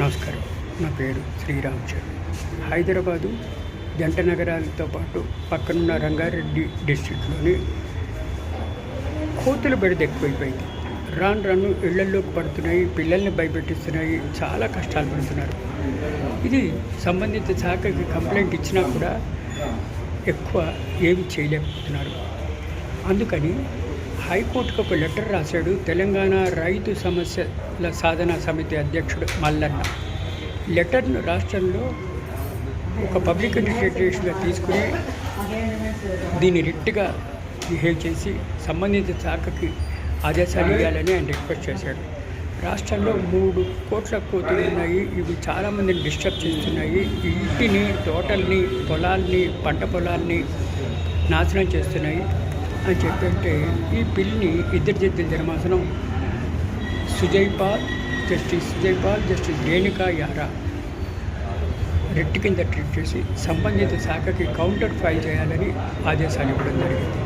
నమస్కారం. నా పేరు శ్రీరామ్ చరణ్ హైదరాబాదు జంట నగరాలతో పాటు పక్కనున్న రంగారెడ్డి డిస్టిక్లోని కోతుల బెడద ఎక్కువైపోయింది. రాను రాను ఇళ్ళల్లోకి పడుతున్నాయి పిల్లల్ని భయపెట్టిస్తున్నాయి చాలా కష్టాలు పడుతున్నారు. ఇది సంబంధిత శాఖకి కంప్లైంట్ ఇచ్చినా కూడా ఎక్కువ ఏమి చేయలేకపోతున్నారు. అందుకని హైకోర్టుకు ఒక లెటర్ రాశాడు తెలంగాణ రైతు సమస్యల సాధన సమితి అధ్యక్షుడు మల్లన్న. లెటర్ను రాష్ట్రంలో ఒక పబ్లిక్ అడ్మినిస్ట్రేషన్గా తీసుకుని దీన్ని రిట్గా బిహేవ్ చేసి సంబంధిత శాఖకి ఆదేశాలు ఇవ్వాలని ఆయన రిక్వెస్ట్ చేశాడు. రాష్ట్రంలో మూడు కోట్ల కోతులు ఉన్నాయి ఇవి చాలామందిని డిస్టర్బ్ చేస్తున్నాయి. ఇంటిని తోటల్ని పొలాల్ని పంట పొలాల్ని నాశనం చేస్తున్నాయి. అని చెప్పంటే ఈ బిల్ని ఇద్దరు జడ్జిల ధర్మాసనం. సుజయ్ పాల్ జస్టిస్ సుజయ్ పాల్ జస్టిస్ రేణుకా యారా రెట్టి కింద ట్రీట్ చేసి సంబంధిత శాఖకి కౌంటర్ ఫైల్ చేయాలని ఆదేశాలు ఇవ్వడం జరిగింది.